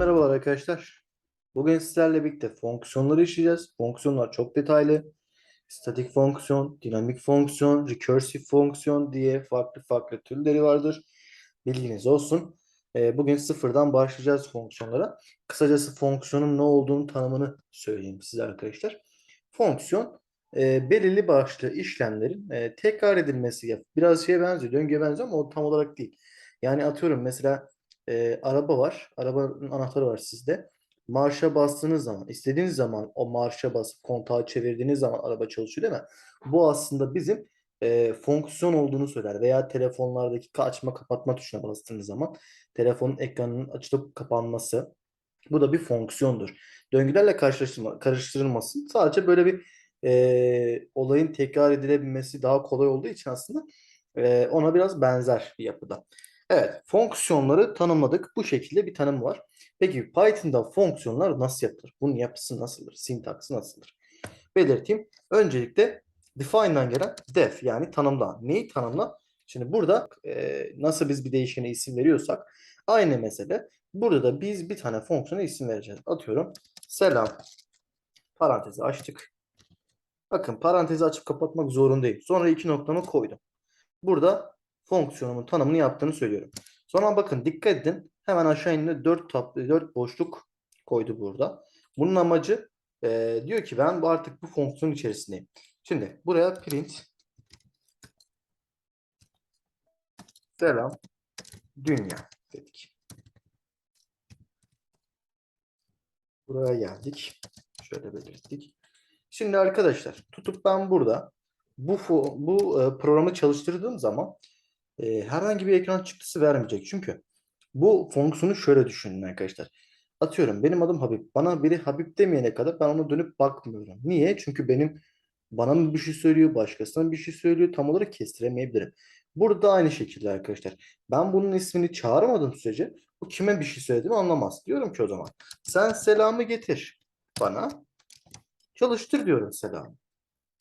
merhabalar arkadaşlar. Bugün sizlerle birlikte fonksiyonları işleyeceğiz. Fonksiyonlar çok detaylı. Statik fonksiyon, dinamik fonksiyon, recursive fonksiyon diye farklı farklı türleri vardır. Bilginiz olsun. Ee, bugün sıfırdan başlayacağız fonksiyonlara. Kısacası fonksiyonun ne olduğunu tanımını söyleyeyim size arkadaşlar. Fonksiyon e, belirli başlı işlemlerin e, tekrar edilmesi. Biraz şeye benziyor, döngüye benziyor ama o tam olarak değil. Yani atıyorum mesela e, araba var. Arabanın anahtarı var sizde. Marşa bastığınız zaman, istediğiniz zaman o marşa basıp kontağı çevirdiğiniz zaman araba çalışıyor değil mi? Bu aslında bizim e, fonksiyon olduğunu söyler. Veya telefonlardaki açma kapatma tuşuna bastığınız zaman telefonun ekranının açılıp kapanması. Bu da bir fonksiyondur. Döngülerle karşılaştırma, sadece böyle bir e, olayın tekrar edilebilmesi daha kolay olduğu için aslında e, ona biraz benzer bir yapıda. Evet, fonksiyonları tanımladık. Bu şekilde bir tanım var. Peki Python'da fonksiyonlar nasıl yapılır? Bunun yapısı nasıldır? Sintaksı nasıldır? Belirteyim. Öncelikle define'dan gelen def yani tanımla. Neyi tanımla? Şimdi burada e, nasıl biz bir değişkene isim veriyorsak aynı mesele. Burada da biz bir tane fonksiyona isim vereceğiz. Atıyorum selam parantezi açtık. Bakın parantezi açıp kapatmak zorundayım. Sonra iki noktamı koydum. Burada fonksiyonumun tanımını yaptığını söylüyorum. Sonra bakın dikkat edin. Hemen aşağı indiğinde 4 tab 4 boşluk koydu burada. Bunun amacı e, diyor ki ben bu artık bu fonksiyon içerisindeyim. Şimdi buraya print selam dünya dedik. Buraya geldik. Şöyle belirttik. Şimdi arkadaşlar tutup ben burada bu bu e, programı çalıştırdığım zaman e, herhangi bir ekran çıktısı vermeyecek. Çünkü bu fonksiyonu şöyle düşünün arkadaşlar. Atıyorum benim adım Habib. Bana biri Habib demeyene kadar ben ona dönüp bakmıyorum. Niye? Çünkü benim bana mı bir şey söylüyor, başkasına bir şey söylüyor tam olarak kestiremeyebilirim. Burada aynı şekilde arkadaşlar. Ben bunun ismini çağırmadığım sürece bu kime bir şey söylediğimi anlamaz. Diyorum ki o zaman sen selamı getir bana. Çalıştır diyorum selamı.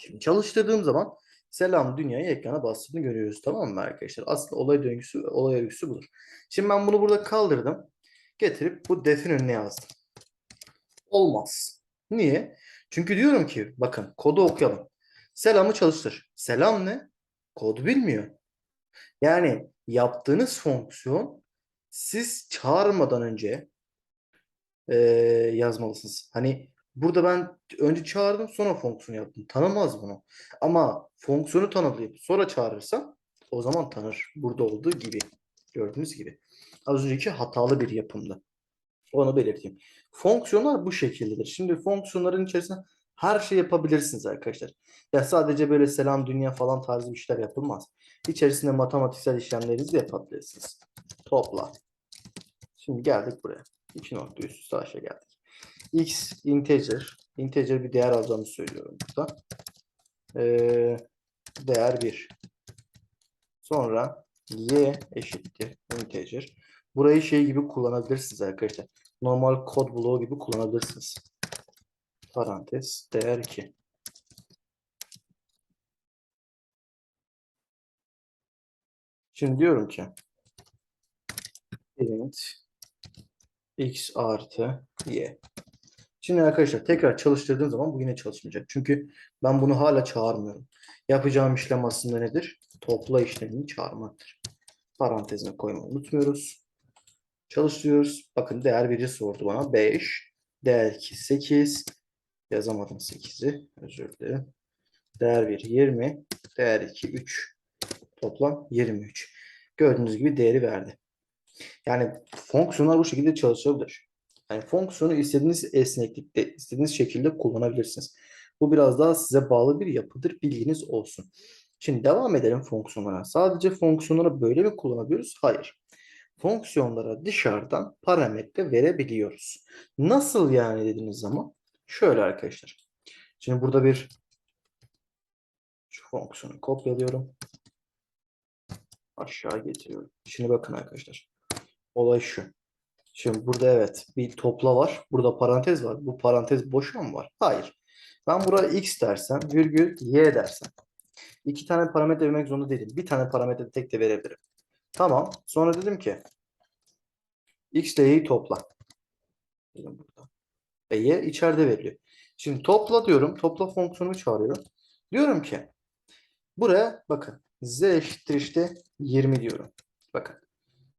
Şimdi çalıştırdığım zaman selam dünyayı ekrana bastığını görüyoruz tamam mı arkadaşlar? Aslında olay döngüsü, olay örgüsü budur. Şimdi ben bunu burada kaldırdım. Getirip bu defin önüne yazdım. Olmaz. Niye? Çünkü diyorum ki bakın kodu okuyalım. Selamı çalıştır. Selam ne? Kod bilmiyor. Yani yaptığınız fonksiyon siz çağırmadan önce e, yazmalısınız. Hani Burada ben önce çağırdım sonra fonksiyon yaptım. Tanımaz bunu. Ama fonksiyonu tanımlayıp sonra çağırırsam o zaman tanır. Burada olduğu gibi. Gördüğünüz gibi. Az önceki hatalı bir yapımdı. Onu belirteyim. Fonksiyonlar bu şekildedir. Şimdi fonksiyonların içerisinde her şey yapabilirsiniz arkadaşlar. Ya sadece böyle selam dünya falan tarzı işler yapılmaz. İçerisinde matematiksel işlemlerinizi yapabilirsiniz. Topla. Şimdi geldik buraya. İki nokta geldik x integer. Integer bir değer alacağını söylüyorum burada. Ee, değer 1. Sonra y eşittir integer. Burayı şey gibi kullanabilirsiniz arkadaşlar. Normal kod bloğu gibi kullanabilirsiniz. Parantez değer 2. Şimdi diyorum ki int x artı y. Şimdi arkadaşlar tekrar çalıştırdığım zaman bu yine çalışmayacak. Çünkü ben bunu hala çağırmıyorum. Yapacağım işlem aslında nedir? Topla işlemini çağırmaktır. Parantezine koymayı unutmuyoruz. Çalıştırıyoruz. Bakın değer 1'i sordu bana. 5. Değer 2 8. Yazamadım 8'i. Özür dilerim. Değer 1 20. Değer 2 3. Toplam 23. Gördüğünüz gibi değeri verdi. Yani fonksiyonlar bu şekilde çalışabilir. Yani fonksiyonu istediğiniz esneklikte, istediğiniz şekilde kullanabilirsiniz. Bu biraz daha size bağlı bir yapıdır. Bilginiz olsun. Şimdi devam edelim fonksiyonlara. Sadece fonksiyonları böyle mi kullanabiliyoruz? Hayır. Fonksiyonlara dışarıdan parametre verebiliyoruz. Nasıl yani dediğiniz zaman? Şöyle arkadaşlar. Şimdi burada bir şu fonksiyonu kopyalıyorum. Aşağı getiriyorum. Şimdi bakın arkadaşlar. Olay şu. Şimdi burada evet bir topla var. Burada parantez var. Bu parantez boşa mı var? Hayır. Ben buraya x dersem virgül y dersem. iki tane parametre vermek zorunda değilim. Bir tane parametre tek de verebilirim. Tamam. Sonra dedim ki x ile y'yi topla. Benim. Ve y içeride veriliyor. Şimdi topla diyorum. Topla fonksiyonu çağırıyorum. Diyorum ki buraya bakın z eşittir işte 20 diyorum. Bakın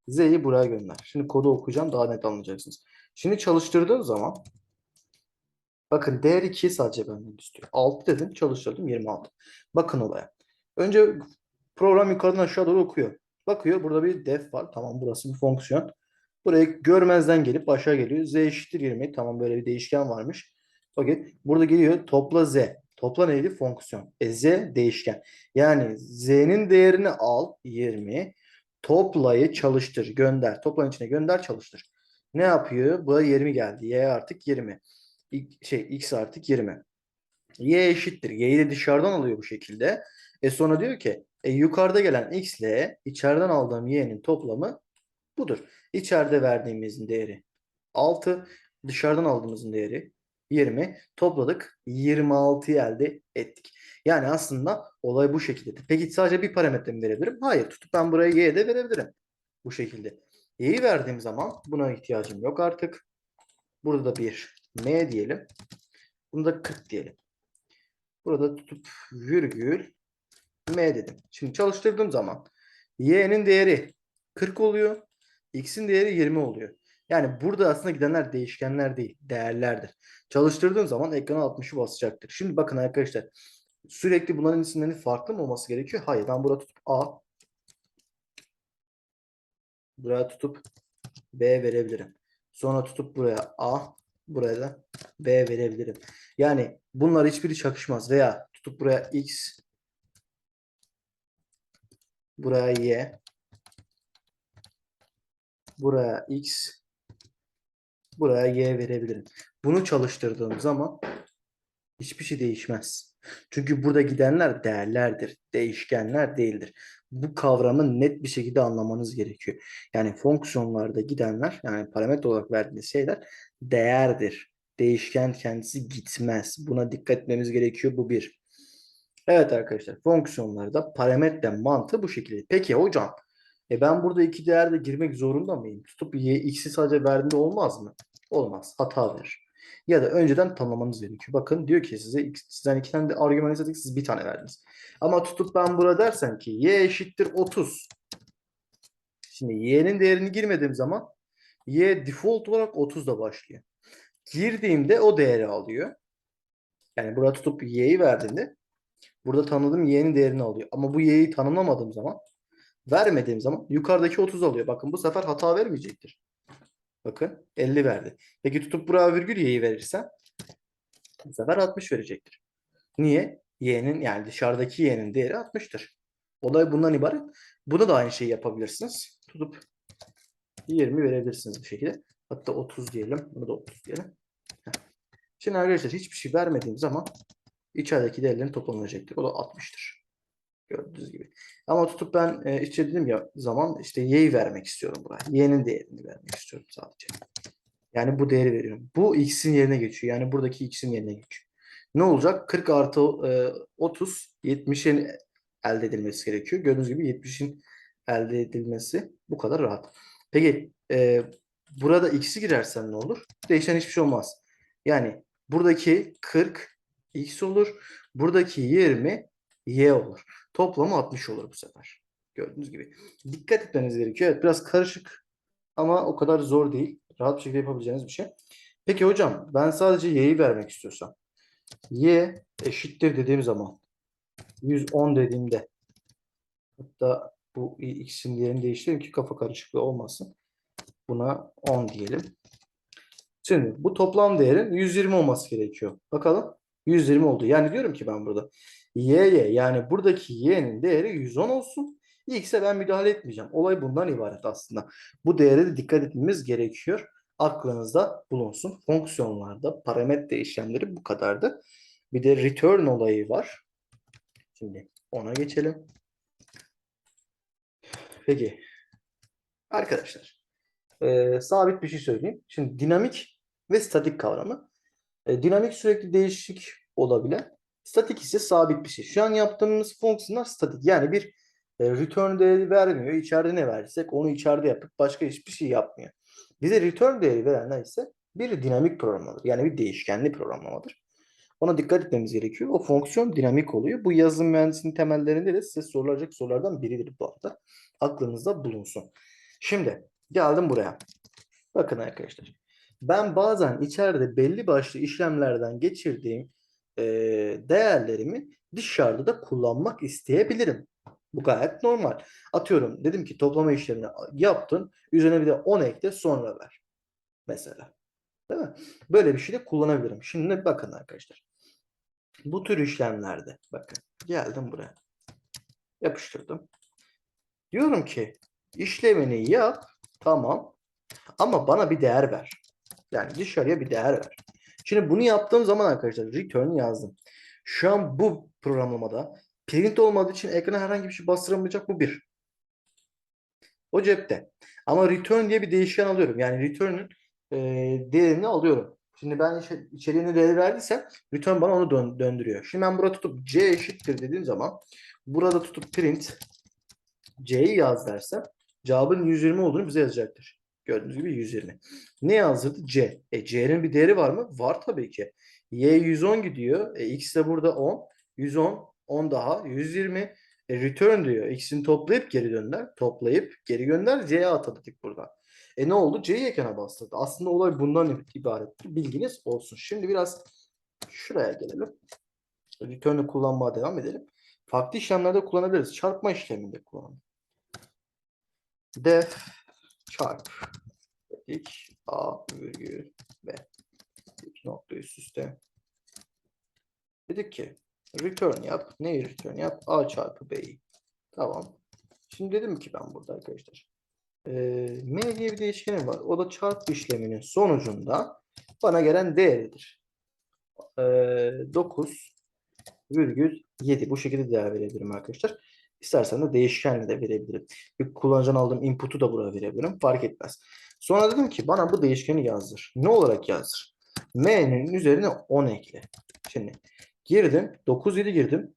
z'yi buraya gönder. Şimdi kodu okuyacağım daha net anlayacaksınız. Şimdi çalıştırdığım zaman bakın değer 2'yi sadece benden istiyor. 6 dedim çalıştırdım 26. Bakın olaya. Önce program yukarıdan aşağı doğru okuyor. Bakıyor burada bir def var. Tamam burası bir fonksiyon. Burayı görmezden gelip başa geliyor. Z eşittir 20. Tamam böyle bir değişken varmış. Okey. Burada geliyor topla Z. Topla neydi? Fonksiyon. E Z değişken. Yani Z'nin değerini al 20. Toplayı çalıştır. Gönder. Toplanın içine gönder çalıştır. Ne yapıyor? Bu 20 geldi. Y artık 20. İ- Şey X artık 20. Y eşittir. Y'yi de dışarıdan alıyor bu şekilde. E sonra diyor ki e, yukarıda gelen X ile içeriden aldığım Y'nin toplamı budur. İçeride verdiğimizin değeri 6. Dışarıdan aldığımızın değeri 20. Topladık. 26'yı elde ettik. Yani aslında olay bu şekilde. Peki sadece bir parametre mi verebilirim? Hayır. Tutup ben buraya y de verebilirim. Bu şekilde. Y'yi verdiğim zaman buna ihtiyacım yok artık. Burada da bir m diyelim. Bunu da 40 diyelim. Burada tutup virgül m dedim. Şimdi çalıştırdığım zaman y'nin değeri 40 oluyor. X'in değeri 20 oluyor. Yani burada aslında gidenler değişkenler değil, değerlerdir. Çalıştırdığım zaman ekrana 60'ı basacaktır. Şimdi bakın arkadaşlar sürekli bunların isimlerinin farklı mı olması gerekiyor? Hayır ben burada tutup A buraya tutup B verebilirim. Sonra tutup buraya A buraya da B verebilirim. Yani bunlar hiçbiri çakışmaz veya tutup buraya X buraya Y buraya X buraya Y verebilirim. Bunu çalıştırdığım zaman hiçbir şey değişmez. Çünkü burada gidenler değerlerdir, değişkenler değildir. Bu kavramı net bir şekilde anlamanız gerekiyor. Yani fonksiyonlarda gidenler, yani parametre olarak verdiğiniz şeyler değerdir. Değişken kendisi gitmez. Buna dikkat etmemiz gerekiyor. Bu bir. Evet arkadaşlar, fonksiyonlarda parametre mantığı bu şekilde. Peki hocam, e ben burada iki değer de girmek zorunda mıyım? Tutup y, x'i sadece verdiğinde olmaz mı? Olmaz. Hata verir. Ya da önceden tanımlamanız gerekiyor. Bakın diyor ki size sizden iki tane de argüman istedik siz bir tane verdiniz. Ama tutup ben burada dersem ki y eşittir 30. Şimdi y'nin değerini girmediğim zaman y default olarak 30 da başlıyor. Girdiğimde o değeri alıyor. Yani burada tutup y'yi verdiğinde burada tanıdığım y'nin değerini alıyor. Ama bu y'yi tanımlamadığım zaman vermediğim zaman yukarıdaki 30 alıyor. Bakın bu sefer hata vermeyecektir. Bakın 50 verdi. Peki tutup buraya virgül y'yi verirsem bu sefer 60 verecektir. Niye? Y'nin yani dışarıdaki y'nin değeri 60'tır. Olay bundan ibaret. Buna da aynı şeyi yapabilirsiniz. Tutup 20 verebilirsiniz bu şekilde. Hatta 30 diyelim. Bunu da 30 diyelim. Şimdi arkadaşlar hiçbir şey vermediğim zaman içerideki değerlerin toplanacaktır. O da 60'tır. Gördüğünüz gibi. Ama tutup ben e, işte dedim ya zaman işte y'yi vermek istiyorum buraya. Y'nin değerini vermek istiyorum sadece. Yani bu değeri veriyorum. Bu x'in yerine geçiyor. Yani buradaki x'in yerine geçiyor. Ne olacak? 40 artı e, 30 70'in elde edilmesi gerekiyor. Gördüğünüz gibi 70'in elde edilmesi bu kadar rahat. Peki e, burada x'i girersen ne olur? Değişen hiçbir şey olmaz. Yani buradaki 40 x olur. Buradaki 20 y olur. Toplamı 60 olur bu sefer. Gördüğünüz gibi. Dikkat etmeniz gerekiyor. Evet biraz karışık ama o kadar zor değil. Rahat bir şekilde yapabileceğiniz bir şey. Peki hocam ben sadece y'yi vermek istiyorsam. y eşittir dediğim zaman 110 dediğimde hatta bu x'in yerini değiştirelim ki kafa karışıklığı olmasın. Buna 10 diyelim. Şimdi bu toplam değerin 120 olması gerekiyor. Bakalım 120 oldu. Yani diyorum ki ben burada y'ye yani buradaki y'nin değeri 110 olsun. X'e ben müdahale etmeyeceğim. Olay bundan ibaret aslında. Bu değere de dikkat etmemiz gerekiyor. Aklınızda bulunsun. Fonksiyonlarda parametre işlemleri bu kadardı. Bir de return olayı var. Şimdi ona geçelim. Peki. Arkadaşlar. eee, sabit bir şey söyleyeyim. Şimdi dinamik ve statik kavramı. E, dinamik sürekli değişik olabilen. Statik ise sabit bir şey. Şu an yaptığımız fonksiyonlar statik. Yani bir e, return değeri vermiyor. İçeride ne versek onu içeride yapıp başka hiçbir şey yapmıyor. Bize return değeri verenler ise Bir dinamik programlamadır. Yani bir değişkenli programlamadır. Ona dikkat etmemiz gerekiyor. O fonksiyon dinamik oluyor. Bu yazılım mühendisliğinin temellerinde de size sorulacak sorulardan biridir bu arada. Aklınızda bulunsun. Şimdi geldim buraya. Bakın arkadaşlar. Ben bazen içeride belli başlı işlemlerden geçirdiğim e, değerlerimi dışarıda da kullanmak isteyebilirim. Bu gayet normal. Atıyorum dedim ki toplama işlemini yaptın. Üzerine bir de 10 ekle sonra ver. Mesela. Değil mi? Böyle bir şey de kullanabilirim. Şimdi bakın arkadaşlar. Bu tür işlemlerde bakın geldim buraya. Yapıştırdım. Diyorum ki işlemini yap. Tamam. Ama bana bir değer ver. Yani dışarıya bir değer ver. Şimdi bunu yaptığım zaman arkadaşlar return yazdım. Şu an bu programlamada print olmadığı için ekrana herhangi bir şey bastıramayacak bu bir. O cepte. Ama return diye bir değişken alıyorum. Yani return'ün e, değerini alıyorum. Şimdi ben içe- içeriğine değer verdiysem return bana onu dön- döndürüyor. Şimdi ben burada tutup c eşittir dediğim zaman burada tutup print c'yi yaz dersem cevabın 120 olduğunu bize yazacaktır. Gördüğünüz gibi 120. Ne yazdırdı? C. E C'nin bir değeri var mı? Var tabii ki. Y 110 gidiyor. E, X de burada 10. 110. 10 daha. 120. E, return diyor. X'ini toplayıp geri gönder. Toplayıp geri gönder. C'ye atadık buradan. E ne oldu? C'yi ekrana bastırdı. Aslında olay bundan ibarettir. Bilginiz olsun. Şimdi biraz şuraya gelelim. Return'ü kullanmaya devam edelim. Farklı işlemlerde kullanabiliriz. Çarpma işleminde kullanalım. Def çarp dedik. A virgül B. İki nokta üst üste. Dedik ki return yap. Neyi return yap? A çarpı B'yi. Tamam. Şimdi dedim ki ben burada arkadaşlar. eee, M diye bir değişkenim var. O da çarp işleminin sonucunda bana gelen değeridir. Eee 9 virgül 7. Bu şekilde değer verebilirim arkadaşlar. İstersen de değişkenle de verebilirim. Bir kullanıcıdan aldığım input'u da buraya verebilirim. Fark etmez. Sonra dedim ki bana bu değişkeni yazdır. Ne olarak yazdır? M'nin üzerine 10 ekle. Şimdi girdim. 9 7 girdim.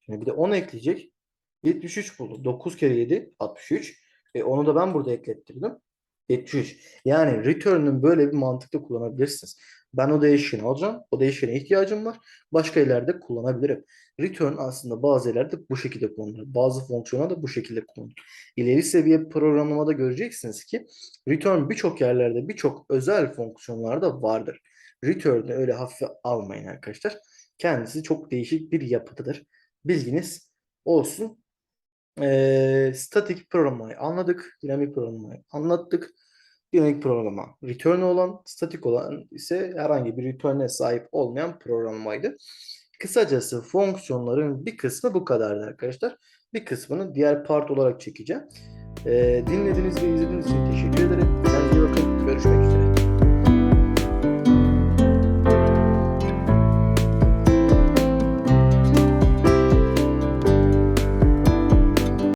Şimdi bir de 10 ekleyecek. 73 buldu. 9 kere 7 63. E onu da ben burada eklettirdim. 73. Yani return'ün böyle bir mantıkla kullanabilirsiniz. Ben o değişkeni alacağım. O değişkene ihtiyacım var. Başka yerlerde kullanabilirim. Return aslında bazı yerlerde bu şekilde kullanılır. Bazı fonksiyona da bu şekilde kullanılır. İleri seviye programlamada göreceksiniz ki return birçok yerlerde birçok özel fonksiyonlarda vardır. Return'ü öyle hafife almayın arkadaşlar. Kendisi çok değişik bir yapıdadır. Bilginiz olsun. Ee, statik programlamayı anladık. Dinamik programlamayı anlattık. Dinamik programlama return olan, statik olan ise herhangi bir return'e sahip olmayan programlamaydı. Kısacası fonksiyonların bir kısmı bu kadardı arkadaşlar. Bir kısmını diğer part olarak çekeceğim. Ee, dinlediğiniz ve izlediğiniz için teşekkür ederim. Kendinize bakın. Görüşmek üzere.